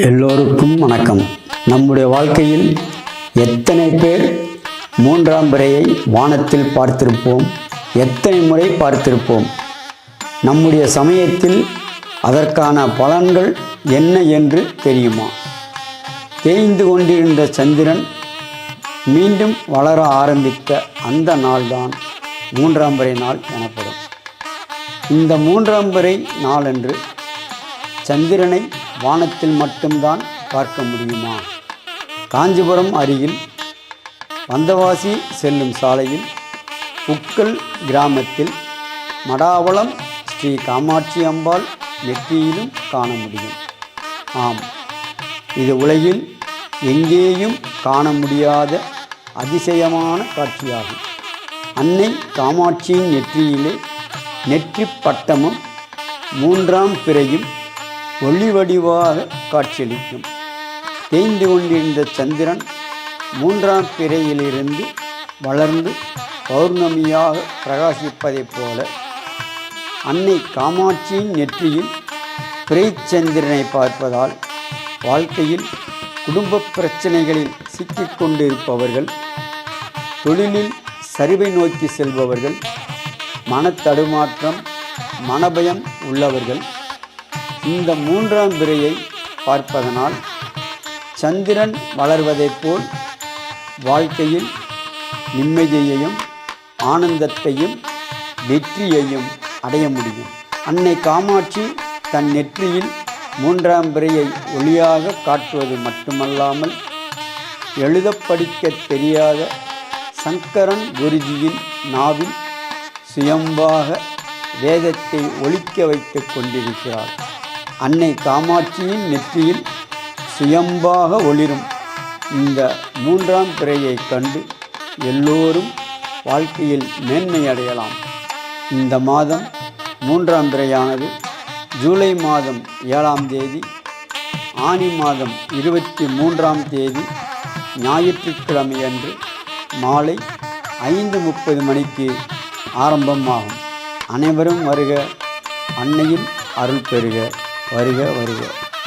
எல்லோருக்கும் வணக்கம். நம்முடைய வாழ்க்கையில் எத்தனை பேர் மூன்றாம் பிறையை வானத்தில் பார்த்திருப்போம்? எத்தனை முறை பார்த்திருப்போம்? நம்முடைய சமயத்தில் அதற்கான பலன்கள் என்ன என்று தெரியுமா? தேய்ந்து கொண்டிருந்த சந்திரன் மீண்டும் வளர ஆரம்பித்த அந்த நாள்தான் மூன்றாம் பிறை நாள் எனப்படும். இந்த மூன்றாம் பிறை நாளன்று சந்திரனை வானத்தில் மட்டும்தான் பார்க்க முடியுமா? காஞ்சிபுரம் அருகில் வந்தவாசி செல்லும் சாலையில் உக்கல் கிராமத்தில் மடாவளம் ஸ்ரீ காமாட்சி அம்பாள் நெற்றியிலும் காண முடியும். ஆம் இது உலகில் எங்கேயும் காண முடியாத அதிசயமான காட்சியாகும். அன்னை காமாட்சியின் நெற்றியிலே நெற்றி பட்டமும் மூன்றாம் பிறையும் ஒளி வடிவாக காட்சியளிக்கும். தேய்ந்து கொண்டிருந்த சந்திரன் மூன்றாம் பிறையிலிருந்து வளர்ந்து பௌர்ணமியாக பிரகாசிப்பதைப் போல அன்னை காமாட்சியின் நெற்றியில் பிறைச்சந்திரனை பார்ப்பதால் வாழ்க்கையில் குடும்ப பிரச்சனைகளில் சிக்கிக் கொண்டிருப்பவர்கள் தொழிலில் சரிவை நோக்கி செல்பவர்கள் மனத்தடுமாற்றம் மனபயம் உள்ளவர்கள் இந்த மூன்றாம் பிறையை பார்ப்பதனால் சந்திரன் வளர்வதைப் போல் வாழ்க்கையில் நிம்மதியையும் ஆனந்தத்தையும் வெற்றியையும் அடைய முடியும். அன்னை காமாட்சி தன் நெற்றியில் மூன்றாம் பிறையை ஒளியாக காட்டுவது மட்டுமல்லாமல் எழுத படிக்க தெரியாத சங்கரன் குருஜியின் நாவில் சுயம்பாக வேதத்தை ஒழிக்க வைத்துக் கொண்டிருக்கிறார். அன்னை காமாட்சியின் நெற்றியில் சுயம்பாக ஒளிரும். இந்த மூன்றாம் பிறையை கண்டு எல்லோரும் வாழ்க்கையில் மேன்மை அடையலாம். இந்த மாதம் மூன்றாம் பிறையானது ஜூலை மாதம் ஏழாம் தேதி ஆனி மாதம் இருபத்தி மூன்றாம் தேதி ஞாயிற்றுக்கிழமையன்று மாலை ஐந்து முப்பது மணிக்கு ஆரம்பமாகும். அனைவரும் வருக அன்னையின் அருள் பெறுக. வருக வருக.